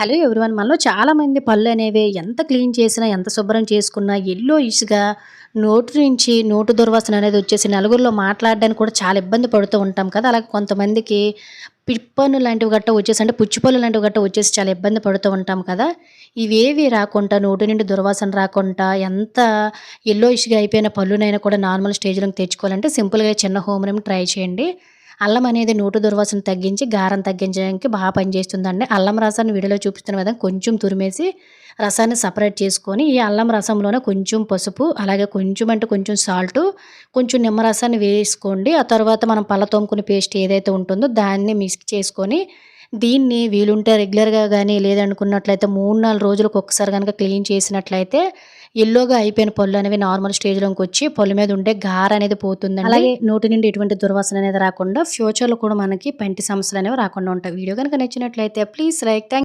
Hello everyone మనలో చాలామంది పళ్ళు అనేవి ఎంత క్లీన్ చేసినా ఎంత శుభ్రం చేసుకున్నా ఎల్లో ఇసుగా నోటు నుంచి నోటు దుర్వాసన అనేది వచ్చేసి నలుగురిలో మాట్లాడడానికి కూడా చాలా ఇబ్బంది పడుతూ ఉంటాం కదా. అలాగే కొంతమందికి పిప్పను లాంటివి గట్ట వచ్చేసి అంటే పుచ్చిపళ్ళు లాంటివి గట్ట వచ్చేసి చాలా ఇబ్బంది పడుతూ ఉంటాం కదా. ఇవేవి రాకుండా నోటి నుండి దుర్వాసన రాకుండా ఎంత ఎల్లో ఇష్గా అయిపోయిన పళ్ళునైనా కూడా నార్మల్ స్టేజ్లోకి తెచ్చుకోవాలంటే సింపుల్గా చిన్న హోమ్ రెమెడీ ట్రై చేయండి. అల్లం అనేది నోటు దుర్వాసన తగ్గించి గారం తగ్గించడానికి బాగా పనిచేస్తుందండి. అల్లం రసాన్ని వీడియోలో చూపిస్తున్న విధంగా కొంచెం తురిమేసి రసాన్ని సపరేట్ చేసుకొని ఈ అల్లం రసంలోనే కొంచెం పసుపు అలాగే కొంచెం అంటే కొంచెం సాల్ట్ కొంచెం నిమ్మరసాన్ని వేసుకోండి. ఆ తర్వాత మనం పళ్ళ తోముకునే పేస్ట్ ఏదైతే ఉంటుందో దాన్ని మిక్స్ చేసుకొని దీన్ని వీలుంటే రెగ్యులర్గా కానీ లేదనుకున్నట్లయితే మూడు నాలుగు రోజులకు ఒకసారి కనుక క్లీన్ చేసినట్లయితే ఎల్లోగా అయిపోయిన పళ్ళు అనేవి నార్మల్ స్టేజ్లోకి వచ్చి పళ్ళు మీద ఉండే గార అనేది పోతుంది అలాగే నోటి నుండి ఎటువంటి దుర్వాసన అనేది రాకుండా ఫ్యూచర్లో కూడా మనకి పంటి సమస్యలు అనేవి రాకుండా ఉంటాయి. వీడియో కనుక నచ్చినట్లయితే ప్లీజ్ లైక్ థ్యాంక్